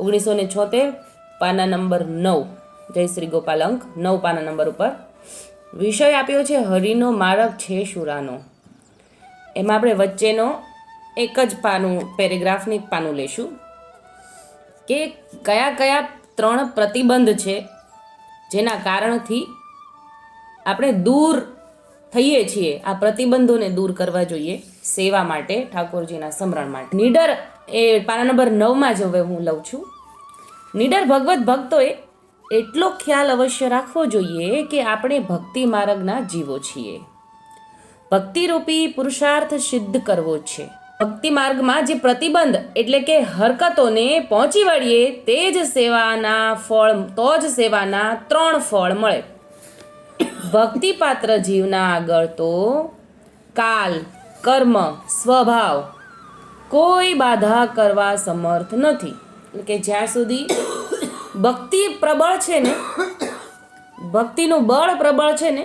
ઓગણીસો ને છોતેર, પાના નંબર નવ. જય શ્રી ગોપાલ અંક, નવ પાના નંબર ઉપર. વિષય આપ્યો છે હરિનો માર્ગ છે શુરાનો. એમાં આપણે વચ્ચેનો એક જ પાનું, પેરેગ્રાફની પાનું લેશું. કે કયા કયા ત્રણ પ્રતિબંધ છે જેના કારણથી આપણે દૂર થઈએ છીએ, આ પ્રતિબંધોને દૂર કરવા જોઈએ સેવા માટે, ઠાકોરજીના સમરણ માટે. નીડર એ પાના નંબર નવમાં જ હવે હું લઉં છું. નીડર ભગવત ભક્તોએ એટલો ખ્યાલ અવશ્ય રાખવો જોઈએ કે આપણે ભક્તિ માર્ગના જીવો છીએ. ભક્તિરૂપી પુરુષાર્થ સિદ્ધ કરવો છે. ભક્તિ માર્ગમાં જે પ્રતિબંધ એટલે કે હરકતોને પહોંચી વળીએ તે જ સેવાના ફળ, તો જ સેવાના ત્રણ ફળ મળે. ભક્તિપાત્ર જીવના આગળ તો કાલ, કર્મ, સ્વભાવ કોઈ બાધા કરવા સમર્થ નથી. એટલે કે જ્યાં સુધી ભક્તિ પ્રબળ છે ને, ભક્તિનું બળ પ્રબળ છે ને,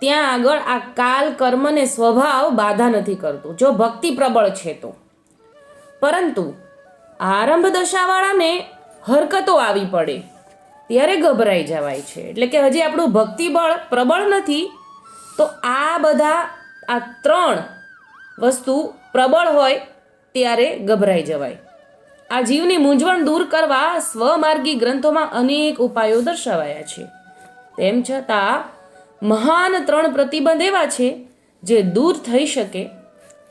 ત્યાં આગળ આ કાલ કર્મને સ્વભાવ બાધા નથી કરતું. જો ભક્તિ પ્રબળ છે તો. પરંતુ આરંભ દશાવાળાને હરકતો આવી પડે, ત્યારે ગભરાઈ જવાય છે. એટલે કે હજી આપણું ભક્તિ બળ પ્રબળ નથી, તો આ બધા, આ ત્રણ વસ્તુ પ્રબળ હોય ત્યારે ગભરાઈ જવાય. આ જીવની મૂંઝવણ દૂર કરવા સ્વમાર્ગી ગ્રંથોમાં અનેક ઉપાયો દર્શાવાયા છે. તેમ છતાં, મહાન ત્રણ પ્રતિબંધ એવા છે જે દૂર થઈ શકે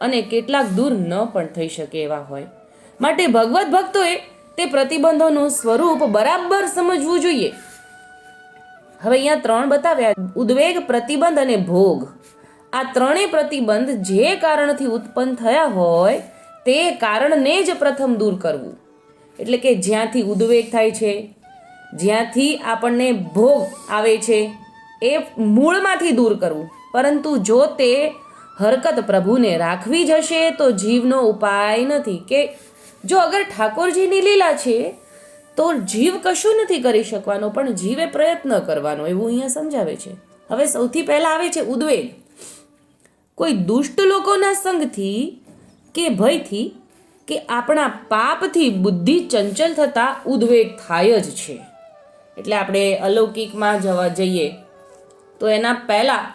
અને કેટલાક દૂર ન પણ થઈ શકે એવા હોય. માટે ભગવત ભક્તોએ તે પ્રતિબંધોનું સ્વરૂપ બરાબર સમજવું જોઈએ. હવે અહીંયા ત્રણ બતાવ્યા. ઉદ્વેગ, પ્રતિબંધ અને ભોગ. આ ત્રણેય પ્રતિબંધ જે કારણથી ઉત્પન્ન થયા હોય તે કારણને જ પ્રથમ દૂર કરવું. એટલે કે જ્યાંથી ઉદ્વેગ થાય છે, જ્યાંથી આપણને ભોગ આવે છે, એ મૂળમાંથી દૂર કરવું. પરંતુ જો તે હરકત પ્રભુને રાખવી જ હશે, તો જીવનો ઉપાય નથી. કે જો અગર ઠાકોરજીની લીલા છે, તો જીવ કશું નથી કરી શકવાનો, પણ જીવે પ્રયત્ન કરવાનો, એવું અહીંયા સમજાવે છે. હવે સૌથી પહેલાં આવે છે ઉદ્વેગ. કોઈ દુષ્ટ લોકોના સંગથી કે ભયથી કે આપણા પાપથી બુદ્ધિ ચંચલ થતા ઉદ્વેગ થાય જ છે. એટલે આપણે અલૌકિકમાં જવા જઈએ તો એના પહેલાં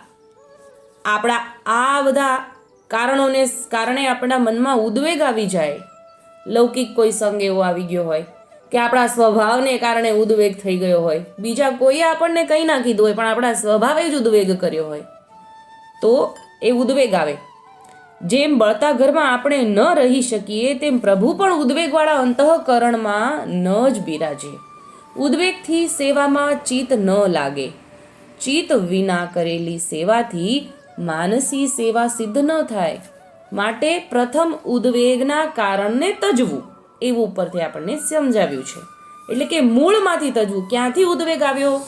આપણા આ બધા કારણોને કારણે આપણા મનમાં ઉદ્વેગ આવી જાય. લૌકિક કોઈ સંગ એવો આવી ગયો હોય કે આપણા સ્વભાવને કારણે ઉદ્વેગ થઈ ગયો હોય. બીજા કોઈએ આપણને કંઈ ના કીધું હોય, પણ આપણા સ્વભાવે જ ઉદ્વેગ કર્યો હોય. તો એ ઉદ્વેગ આવે. જેમ બળતા ઘરમાં આપણે ન રહી શકીએ, તેમ પ્રભુ પણ ઉદ્વેગવાળા અંતઃકરણમાં ન જ બિરાજે. ઉદ્વેગથી સેવામાં ચિત્ત ન લાગે. ચિત્ત વિના કરેલી સેવાથી માનસી સેવા સિદ્ધ ન થાય. માટે પ્રથમ ઉદ્વેગના કારણને તજવું એવું ઉપરથી આપણને સમજાવ્યું છે. એટલે કે મૂળમાંથી તજવું. ક્યાંથી ઉદ્વેગ આવ્યો?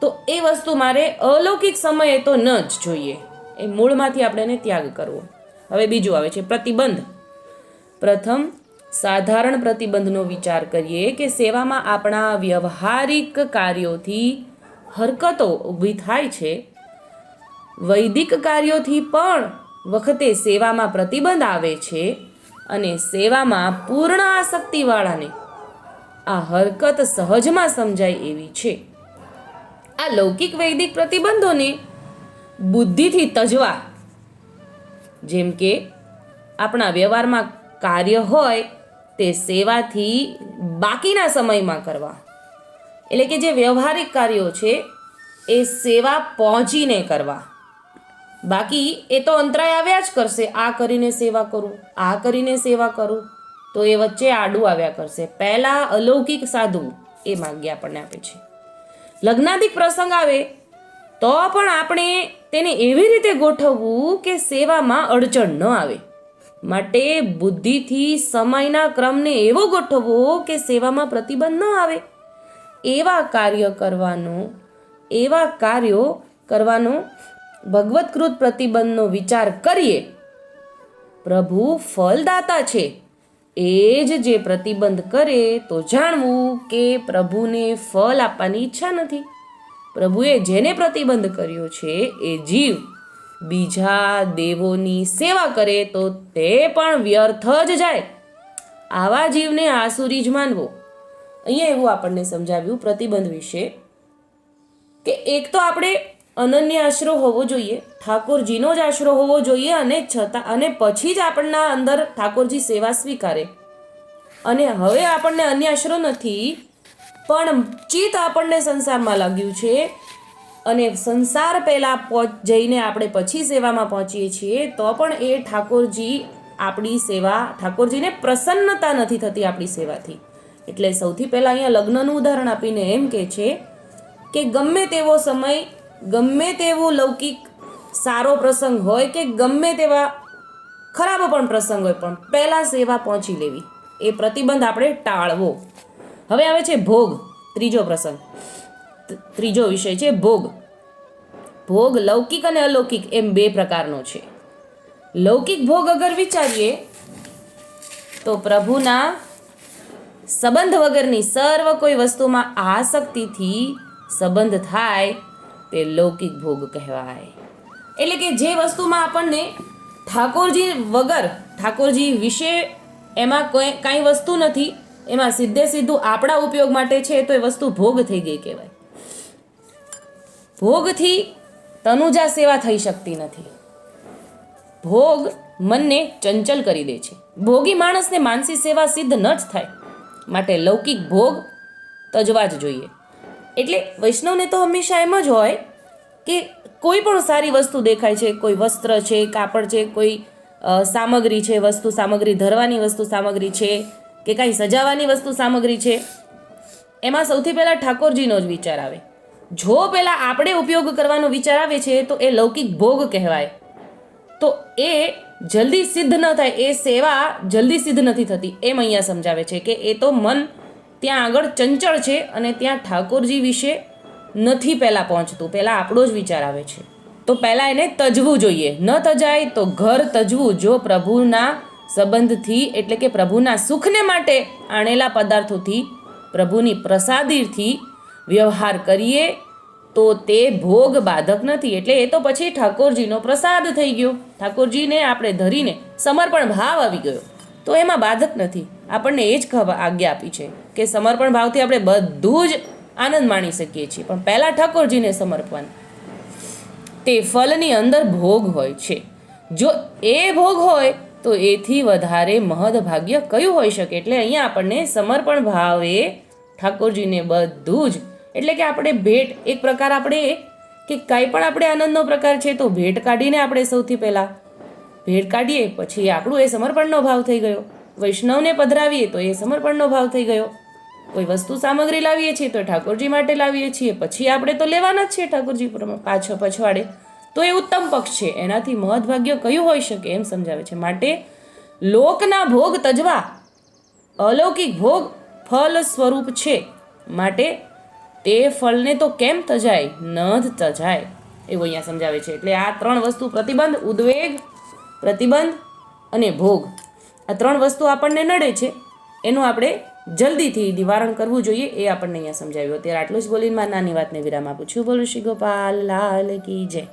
તો એ વસ્તુ મારે અલૌકિક સમયે તો ન જ જોઈએ. એ મૂળમાંથી આપણે ત્યાગ કરવો. હવે બીજું આવે છે પ્રતિબંધ. પ્રથમ, સાધારણ પ્રતિબંધનો વિચાર કરીએ કે સેવામાં આપણા વ્યવહારિક કાર્યોથી હરકતો ઊભી થાય છે. વૈદિક કાર્યોથી પણ વખતે સેવામાં પ્રતિબંધ આવે છે અને સેવામાં પૂર્ણ આસક્તિવાળાને આ હરકત સહજમાં સમજાય એવી છે. આ લૌકિક વૈદિક પ્રતિબંધોને બુદ્ધિથી તજવા જેમ કે આપણા વ્યવહારમાં કાર્ય હોય તે સેવાથી બાકીના સમયમાં કરવા. એટલે કે જે વ્યવહારિક કાર્યો છે, એ સેવા પહોંચીને કરવા. બાકી એ તો અંતરાય આવ્યા જ કરશે. આ કરીને સેવા કરું, આ કરીને સેવા કરું, તો એ વચ્ચે આડું આવ્યા કરશે. પહેલાં અલૌકિક સાધુ એ માગ્યા આપણને આપે છે. લગ્નાધિક પ્રસંગ આવે તો પણ આપણે તેને એવી રીતે ગોઠવવું કે સેવામાં અડચણ ન આવે. માટે બુદ્ધિથી સમયના ક્રમને એવો ગોઠવવો કે સેવામાં પ્રતિબંધ ન આવે. એવા કાર્ય કરવાનો, એવા કાર્યો કરવાનો ભગવતકૃત પ્રતિબંધનો વિચાર કરીએ. પ્રભુ ફલદાતા છે. એ જ જે પ્રતિબંધ કરે તો જાણવું કે પ્રભુને ફલ આપવાની ઈચ્છા નથી. પ્રભુએ જેને પ્રતિબંધ કર્યો છે એ જીવ. બીજા દેવોની સેવા કરે તો તે પણ વ્યર્થ જ જાય. આવા જીવને આસુરી જ માનવો. અહીંયા એવું આપણને સમજાવ્યું પ્રતિબંધ વિશે કે એક તો આપણે અનન્ય આશરો હોવો જોઈએ, ઠાકોરજીનો જ આશરો હોવો જોઈએ અને છતાં અને પછી જ આપણના અંદર ઠાકોરજી સેવા સ્વીકારે. અને હવે આપણને અન્ય આશરો નથી પણ ચિત્ત આપણને સંસારમાં લાગ્યું છે અને સંસાર પહેલાં જઈને આપણે પછી સેવામાં પહોંચીએ છીએ, તો પણ એ ઠાકોરજી આપણી સેવા, ઠાકોરજીને પ્રસન્નતા નથી થતી આપણી સેવાથી. એટલે સૌથી પહેલાં અહીંયા લગ્નનું ઉદાહરણ આપીને એમ કહે છે કે ગમે તેવો સમય, ગમે તેવો લૌકિક સારો પ્રસંગ હોય કે ગમે તેવા ખરાબ પણ પ્રસંગ હોય પણ પહેલાં સેવા પહોંચી લેવી. એ પ્રતિબંધ આપણે ટાળવો. હવે આવે છે ભોગ, ત્રીજો પ્રસંગ. ત્રીજો વિષય છે ભોગ. ભોગ લૌકિક અને અલૌકિક એમ બે પ્રકારનો છે. લૌકિક ભોગ અગર વિચારીએ, તો પ્રભુના સંબંધ વગરની સર્વ કોઈ વસ્તુમાં આસક્તિથી સંબંધ થાય તે લૌકિક ભોગ કહેવાય. એટલે કે જે વસ્તુમાં આપણને ઠાકોરજી વગર, ઠાકોરજી વિશે એમાં કોઈ, કાંઈ વસ્તુ નથી એમાં સીધે સીધું આપણા ઉપયોગ માટે છે તો એ વસ્તુ ભોગ થઈ ગઈ કહેવાય. ભોગથી તનુજા સેવા થઈ શકતી નથી. ભોગ મનને ચંચલ કરી દે છે. ભોગી માણસને માનસી સેવા સિદ્ધ ન જ થાય. માટે લૌકિક ભોગ તજવા જ જોઈએ. એટલે વૈષ્ણવને તો હંમેશા એમ જ હોય કે કોઈ પણ સારી વસ્તુ દેખાય છે, કોઈ વસ્ત્ર છે, કાપડ છે, કોઈ સામગ્રી છે, વસ્તુ સામગ્રી, ધરવાની વસ્તુ સામગ્રી છે કે કાંઈ સજાવવાની વસ્તુ સામગ્રી છે? એમાં સૌથી પહેલાં ઠાકોરજીનો જ વિચાર આવે. જો પહેલાં આપણે ઉપયોગ કરવાનો વિચાર આવે છે, તો એ લૌકિક ભોગ કહેવાય. તો એ જલ્દી સિદ્ધ ન થાય, એ સેવા જલ્દી સિદ્ધ નથી થતી. એમ અહીંયા સમજાવે છે કે એ તો મન ત્યાં આગળ ચંચળ છે અને ત્યાં ઠાકોરજી વિશે નથી પહેલાં પહોંચતું. પહેલાં આપણો જ વિચાર આવે છે. તો પહેલાં એને તજવું જોઈએ. ન તજાય તો ઘર તજવું. જો પ્રભુના સંબંધથી, એટલે કે પ્રભુના સુખને માટે આણેલા પદાર્થોથી, પ્રભુની પ્રસાદીથી વ્યવહાર કરીએ, તો તે ભોગ બાધક નથી. એટલે એ તો પછી ઠાકોરજીનો પ્રસાદ થઈ ગયો. ઠાકોરજીને આપણે ધરીને સમર્પણ ભાવ આવી ગયો. તો એમાં બાધક નથી. આપણને એ જ આજ્ઞા આપી છે કે સમર્પણ ભાવથી આપણે બધું જ આનંદ માણી શકીએ છીએ. પણ પહેલાં ઠાકોરજીને સમર્પણ. તે ફલની અંદર ભોગ હોય છે. જો એ ભોગ હોય તો એથી વધારે મહદ ભાગ્ય કયું હોઈ શકે? એટલે અહીંયા આપણને સમર્પણ ભાવે ઠાકોરજીને બધું જ. એટલે કે આપણે ભેટ એક પ્રકાર આપણે કે કાંઈ પણ આપણે આનંદનો પ્રકાર છે તો ભેટ કાઢીને આપણે સૌથી પહેલાં. ભેટ કાઢીએ પછી આપણું એ સમર્પણનો ભાવ થઈ ગયો. વૈષ્ણવને પધરાવીએ તો એ સમર્પણનો ભાવ થઈ ગયો. કોઈ વસ્તુ સામગ્રી લાવીએ છીએ તો ઠાકોરજી માટે લાવીએ છીએ. પછી આપણે તો લેવાના જ છે ઠાકોરજી પાછો પછવાડે. તો એ ઉત્તમ પક્ષ છે. એનાથી મહદભાગ્ય કયું હોઈ શકે એમ સમજાવે છે. માટે લોકના ભોગ તજવા, અલૌકિક ભોગ ફલ સ્વરૂપ છે. માટે તે ફળને તો કેમ તજાય? ન જ તજાય. એવું અહીંયા સમજાવે છે. એટલે આ ત્રણ વસ્તુ પ્રતિબંધ, ઉદ્વેગ, પ્રતિબંધ અને ભોગ. આ ત્રણ વસ્તુ આપણને નડે છે. એનું આપણે જલ્દીથી નિવારણ કરવું જોઈએ એ આપણને અહીંયા સમજાવ્યું. અત્યારે આટલું જ બોલીને મારી નાની વાતને વિરામ આપું છું. બોલું શ્રી ગોપાલ, લાલ કી જય.